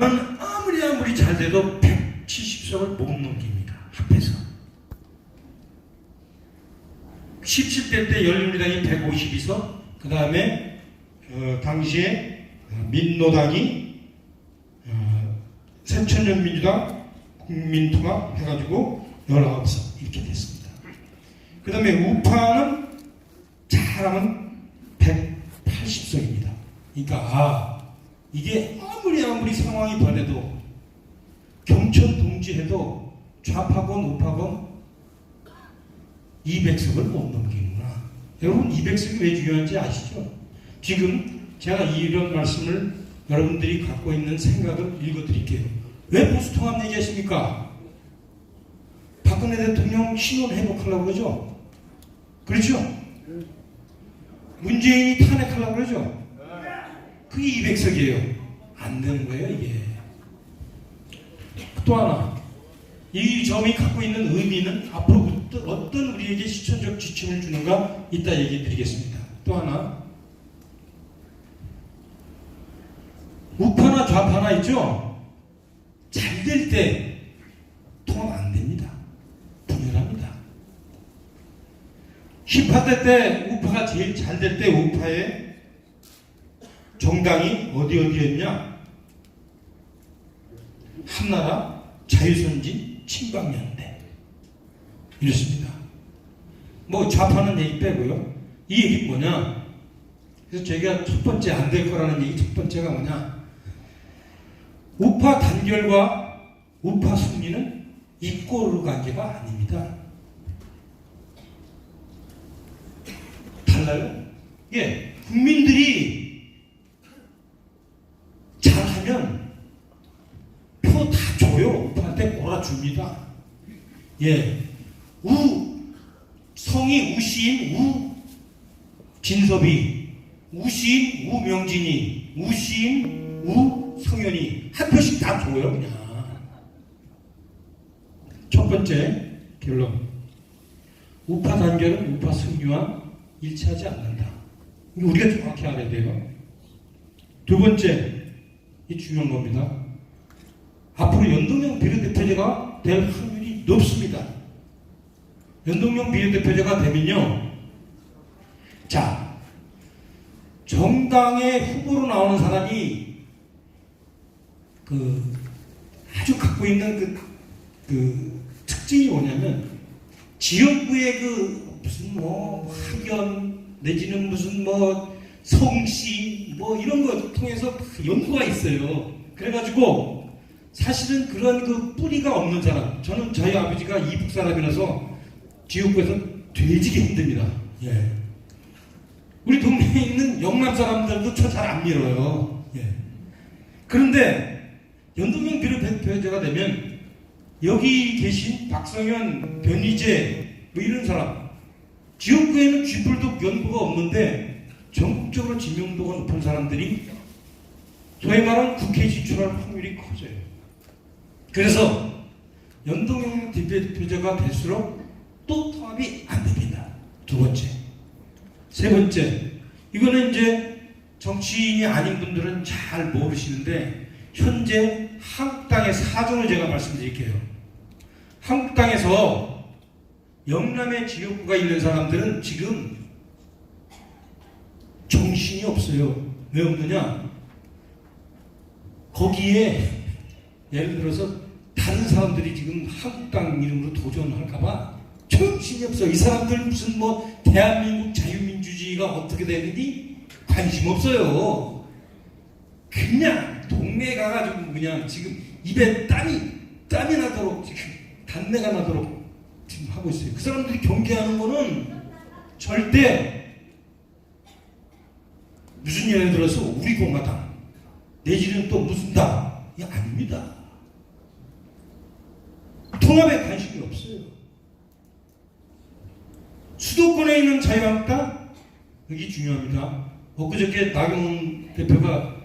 아무리 아무리 잘 돼도 170석을 못 넘깁니다. 합해서. 17대 때 열린우리당이 152석, 그 다음에 어, 당시에 어, 민노당이 어, 새천년민주당 국민통합 해가지고 19석 이렇게 됐습니다. 그 다음에 우파는 잘하면 180석입니다. 그러니까 아 이게 아무리 아무리 상황이 변해도 경천 동지해도 좌파건 우파건 200석을 못 넘기는구나. 여러분 200석이 왜 중요한지 아시죠? 지금 제가 이런 말씀을 여러분들이 갖고 있는 생각을 읽어드릴게요. 왜 보수통합 얘기하십니까? 박근혜 대통령 신원 회복하려고 그러죠? 그렇죠? 문재인이 탄핵하려고 그러죠? 그게 200석이에요. 안 되는 거예요, 이게. 또 하나. 이 점이 갖고 있는 의미는 앞으로 어떤 우리에게 실천적 지침을 주는가 이따 얘기 드리겠습니다. 또 하나. 우파나 좌파나 있죠? 잘 될 때 통합 안 됩니다. 분열합니다. 힙합 때 우파가 제일 잘 될 때 우파의 정당이 어디 어디였냐? 한나라, 자유선진, 친박연대 이렇습니다. 뭐 좌파는 얘기 빼고요. 이 얘기 뭐냐? 그래서 제가 첫 번째 안 될 거라는 얘기 첫 번째가 뭐냐? 우파 단결과 우파 승리는 이꼬르 관계가 아닙니다. 달라요? 예, 국민들이 잘하면 표 다 줘요. 우파한테 몰아줍니다. 예, 우 성이 우시인 우 진섭이 우시인 우명진이 우시인 우성현이 한 표씩 다 줘요 그냥. 첫 번째 결론. 우파 단결은 우파 승리와 일치하지 않는다. 우리가 정확히 알아야 돼요. 두 번째, 이 중요한 겁니다. 앞으로 연동형 비례대표제가 될 높습니다. 연동형 비례대표제가 되면요. 자, 정당의 후보로 나오는 사람이 그 아주 갖고 있는 그, 그 특징이 뭐냐면 지역구의 그 무슨 뭐 학연 내지는 무슨 뭐 성씨 뭐 이런 거 통해서 연구가 있어요. 그래가지고 사실은 그런 그 뿌리가 없는 사람. 저는 저희 아버지가 이북 사람이라서 지역구에서 되지게 힘듭니다. 예. 우리 동네에 있는 영남 사람들도 저 잘 안 밀어요. 예. 그런데 연동형 비례대표제가 되면 여기 계신 박성현, 변희재 뭐 이런 사람 지역구에는 쥐뿔도 연구가 없는데 전국적으로 지명도가 높은 사람들이 소위 말하는 국회에 진출할 확률이 커져요. 그래서 연동형 대표제가 될수록 또 통합이 안 됩니다. 두 번째. 세 번째. 이거는 이제 정치인이 아닌 분들은 잘 모르시는데 현재 한국당의 사정을 제가 말씀드릴게요. 한국당에서 영남의 지역구가 있는 사람들은 지금 정신이 없어요. 왜 없느냐? 거기에 예를 들어서 다른 사람들이 지금 한국당 이름으로 도전할까봐 정신이 없어. 이 사람들 무슨 뭐 대한민국 자유민주주의가 어떻게 되는지 관심 없어요. 그냥 동네 가가지고 그냥 지금 입에 땀이 땀이 나도록 지금 단내가 나도록 지금 하고 있어요. 그 사람들이 경계하는 거는 절대 무슨 예를 들어서 우리 공화당 내지는 또 무슨 당 이게 아닙니다. 통합에 관심이 없어요. 수도권에 있는 자유한국당 여기 중요합니다. 엊그저께 나경원 대표가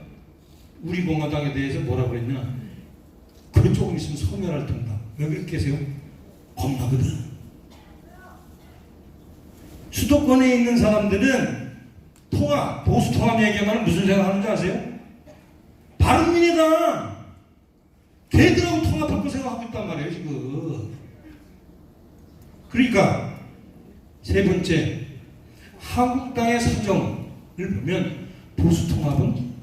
우리 공화당에 대해서 뭐라 그랬냐? 그 조금 있으면 소멸할 텐다. 왜 그렇게 하세요? 겁나거든. 수도권에 있는 사람들은 통합, 보수 통합 얘기하면 무슨 생각하는지 아세요? 바른미래당 걔들하고 통합할 거 생각하고 있단 말이에요 지금. 그러니까 세 번째 한국당의 사정을 보면 보수 통합은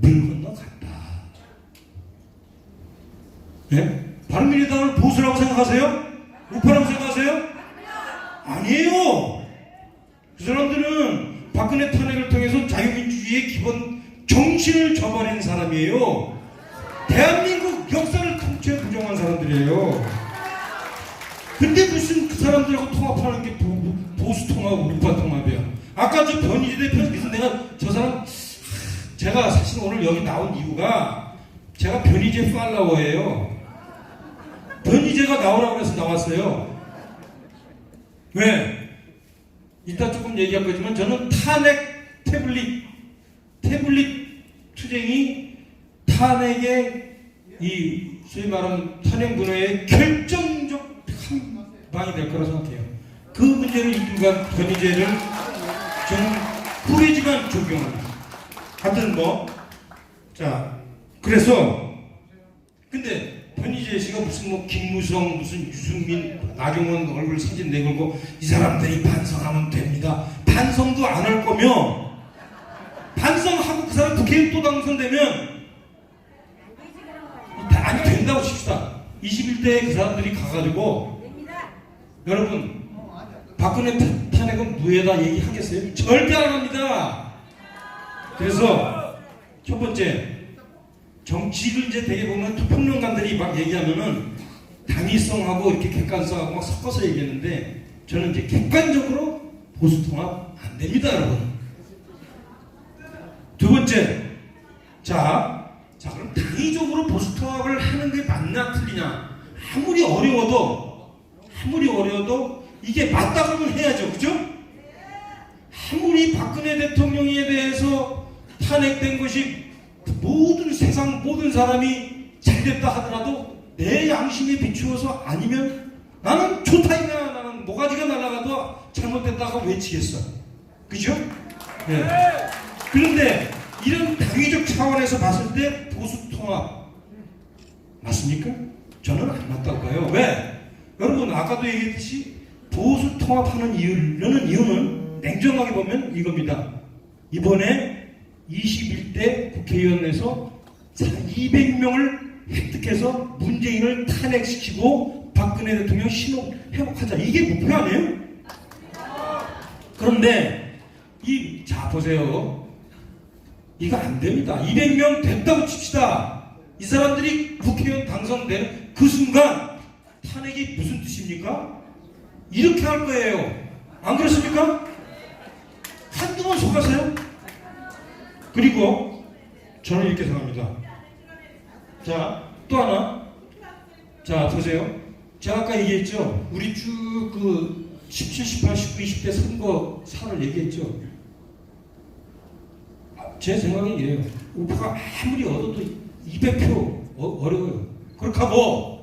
물 건너 갔다. 예? 바른미래당을 보수라고 생각하세요? 우파라고 생각하세요? 아니에요. 그 사람들은 박근혜 탄핵을 통해서 자유민주주의의 기본 정신을 저버린 사람이에요. 대한민국 역사를 통째 부정한 사람들이에요. 근데 무슨 그 사람들하고 통합하는 게 보, 보수 통합, 우파 통합이야. 아까 저 변희재 대표 그래서 내가 저 사람 제가 사실 오늘 여기 나온 이유가 제가 변희재 팔로워예요. 변희재가 나오라고 해서 나왔어요. 왜? 이따 조금 얘기할 거지만 저는 탄핵 태블릿 태블릿 투쟁이 탄핵의 이 소위 말하는 탄핵 결정적 한 방이 될 거라 생각해요. 그 문제를 이끌간 변희재를 저는 후회지만 존경합니다. 하여튼 뭐, 자, 그래서, 근데 변희재 씨가 무슨 뭐 김무성, 무슨 유승민, 나경원 얼굴 사진 내걸고 이 사람들이 반성하면 됩니다. 반성도 안 할 거며, 반성하고 그 사람 국회에 또 당선되면, 다- 아니, 된다고 칩시다. 21대에 그 사람들이 가가지고, 여러분, 박근혜 타- 탄핵은 무효다 얘기하겠어요? 절대 안 합니다. 그래서 첫 번째 정치를 이제 되게 보면 평론가들이 막 얘기하면은 당위성하고 이렇게 객관성하고 막 섞어서 얘기했는데 저는 이제 객관적으로 보수 통합 안 됩니다, 여러분. 두 번째, 자, 자 그럼 당위적으로 보수 통합을 하는 게 맞나 틀리냐? 아무리 어려워도 아무리 어려워도 이게 맞다 그러면 해야죠, 그죠? 아무리 박근혜 대통령에 대해서 탄핵된 것이 모든 세상 모든 사람이 잘 됐다 하더라도 내 양심에 비추어서 아니면 나는 좋다이나 나는 모가지가 날아가도 잘못됐다고 외치겠어. 그죠? 네. 그런데 이런 당위적 차원에서 봤을 때 보수 통합 맞습니까? 저는 안 맞다고 봐요. 왜? 여러분 아까도 얘기했듯이 보수 통합하는 이유는 이유는 냉정하게 보면 이겁니다. 이번에 21대 국회의원에서 200명을 획득해서 문재인을 탄핵시키고 박근혜 대통령 신호 회복하자 이게 목표 아니에요? 그런데 이 자 보세요. 이거 안 됩니다. 200명 됐다고 칩시다. 이 사람들이 국회의원 당선되는 그 순간 탄핵이 무슨 뜻입니까? 이렇게 할 거예요. 안 그렇습니까? 한두 번 속아서요? 그리고 저는 이렇게 생각합니다. 자, 또 하나. 자, 보세요. 제가 아까 얘기했죠. 우리 쭉 그 17, 18, 19, 20대 선거 사를 얘기했죠. 제 생각은 이래요. 우파가 아무리 얻어도 200표 어, 어려워요. 그렇게 하고,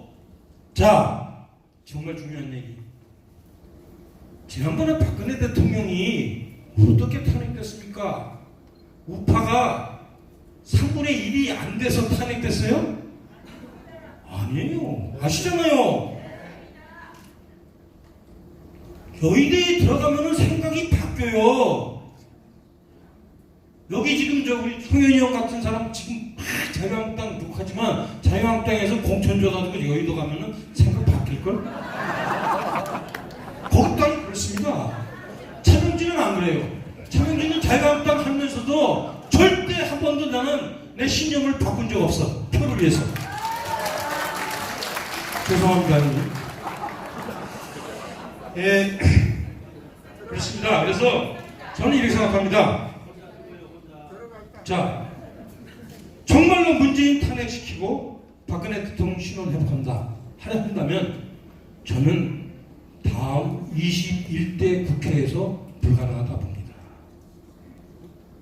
자, 정말 중요한 얘기. 지난번에 박근혜 대통령이 어떻게 탄핵됐습니까? 우파가 3분의 1이 안 돼서 탄핵됐어요? 아니에요. 아시잖아요. 여의대에 들어가면 생각이 바뀌어요. 여기 지금 저 우리 송현이 형 같은 사람 지금 막 자유한국당 욕하지만 자유한국당에서 공천 줘가지고 여의도 가면은 생각 바뀔걸? 거기까지 그렇습니다. 차명진은 안 그래요. 차명진은 자유한국당 하면서도 절대 한 번도 나는 내 신념을 바꾼 적 없어. 표를 위해서. 죄송합니다. 예, 그렇습니다. 그래서 저는 이렇게 생각합니다. 자, 정말로 문재인 탄핵시키고 박근혜 대통령 신원 회복한다. 하려 한다면 저는 다음 21대 국회에서 불가능하다 봅니다.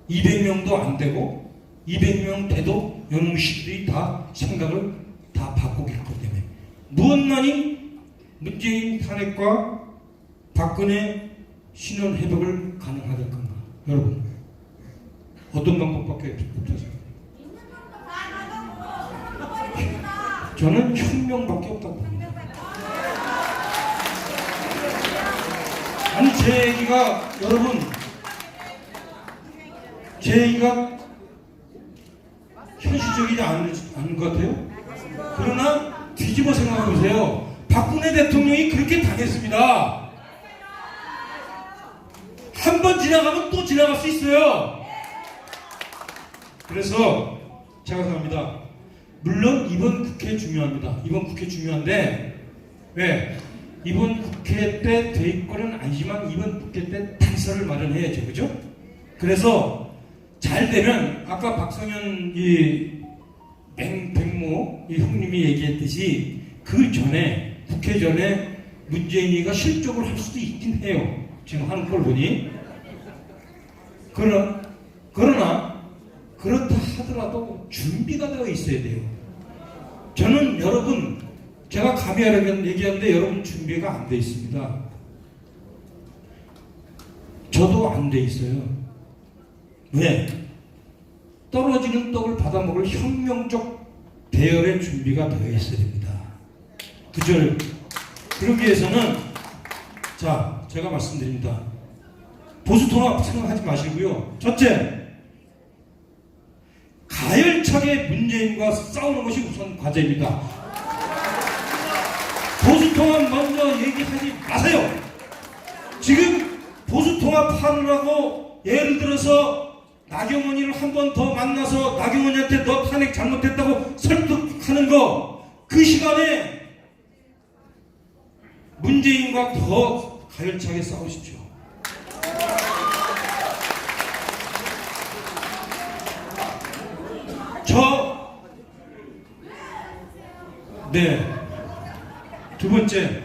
200명도 안 되고 200명 돼도 시들이 다 생각을 다 바꾸기 때문에 무엇만이 문재인 탄핵과 박근혜 신원 회복을 가능하될 건가? 여러분 어떤 방법밖에 못하세요? 저는 혁명밖에 없다고 봅니다. 아니 제 얘기가 여러분 제 얘기가 현실적이지 않은, 않은 것 같아요. 그러나 뒤집어 생각해 보세요. 박근혜 대통령이 그렇게 당했습니다. 한 번 지나가면 또 지나갈 수 있어요. 그래서 제가 생각합니다. 물론 이번 국회 중요합니다. 이번 국회 중요한데 왜? 이번 국회 때 대입권은 아니지만 이번 국회 때 단서를 마련해야죠. 그죠? 그래서 잘 되면 아까 박성현 이 백, 백모 이 형님이 얘기했듯이 그 전에 국회 전에 문재인이가 실적을 할 수도 있긴 해요. 지금 하는 걸 보니. 그러나, 그러나 그렇다 하더라도 준비가 되어 있어야 돼요. 저는 여러분 제가 감히 하려면 얘기하는데 여러분 준비가 안 돼 있습니다. 저도 안 돼 있어요. 왜? 떨어지는 떡을 받아먹을 혁명적 대열의 준비가 되어 있어야 됩니다. 그죠? 그러기 위해서는 자 제가 말씀드립니다. 보수 통합 생각하지 마시고요. 첫째, 가열차게 문재인과 싸우는 것이 우선 과제입니다. 보수 통합 먼저 얘기하지 마세요. 지금 보수 통합하느라고 예를 들어서 나경원이를 한 번 더 만나서 나경원이한테 너 탄핵 잘못했다고 설득하는 거 그 시간에 문재인과 더 가열차게 싸우십시오. 저, 네. 두 번째.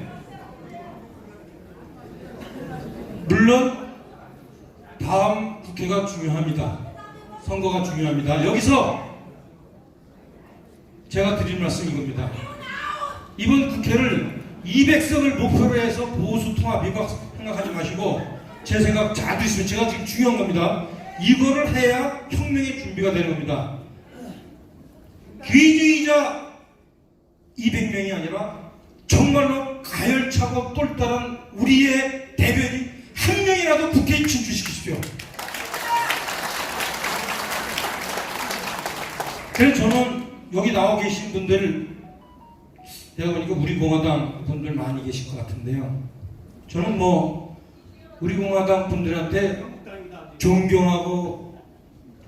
물론, 다음 국회가 중요합니다. 선거가 중요합니다. 여기서 제가 드릴 말씀이 이겁니다. 이번 국회를 200석을 목표로 해서 보수 통합이고 생각하지 마시고 제 생각 잘 들으시면 제가 지금 중요한 겁니다. 이거를 해야 혁명의 준비가 되는 겁니다. 귀주의자 200명이 아니라 정말로 가열차고 똘똘한 우리의 대변인 한 명이라도 국회에 진출시키십시오. 그래서 저는 여기 나와 계신 분들 제가 보니까 우리 공화당 분들 많이 계실 것 같은데요. 저는 뭐 우리 공화당 분들한테 존경하고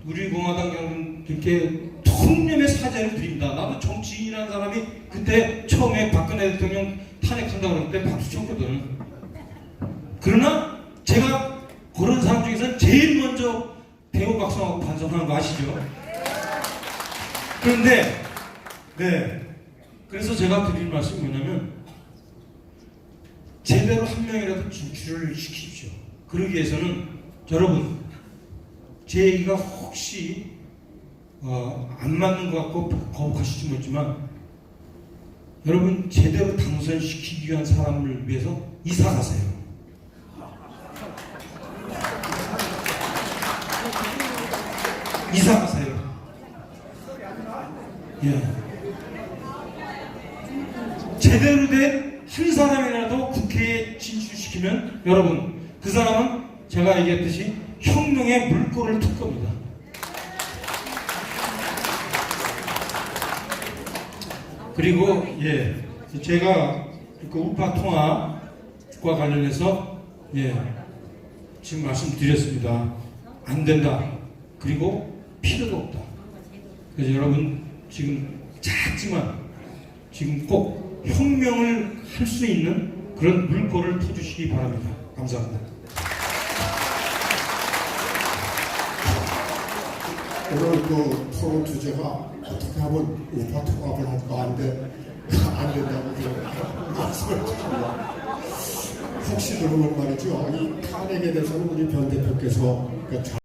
우리 공화당 여러분들께 통념의 사죄를 드립니다. 나도 정치인이라는 사람이 그때 처음에 박근혜 대통령 탄핵한다고 때 박수 쳤거든. 그러나 제가 그런 사람 중에서는 제일 먼저 대우박성하고 반성하는 거 아시죠? 그런데 네 그래서 제가 드릴 말씀이 뭐냐면 제대로 한 명이라도 진출을 시키십시오. 그러기 위해서는 여러분 제 얘기가 혹시 어, 안 맞는 것 같고 거북하실지 모르지만 여러분 제대로 당선시키기 위한 사람을 위해서 이사 가세요. 이사 가세요. 예. 제대로 된 한 사람이라도 국회에 진출시키면 여러분 그 사람은 제가 얘기했듯이 혁명의 물꼬를 틀 겁니다. 그리고 예 제가 그 우파 통합과 관련해서 예 지금 말씀드렸습니다. 안 된다. 그리고 필요도 없다. 그래서 여러분 지금 작지만 지금 꼭 혁명을 할 수 있는 그런 물꼬를 터주시기 바랍니다. 감사합니다. 오늘 그 토론 주제가 어떻게 하면 우파 통합을 할까 하는데 안 된다고 그 말씀을 드립니다. 혹시 그러면 말이죠. 이 탄핵에 대해서는 우리 변 대표께서 그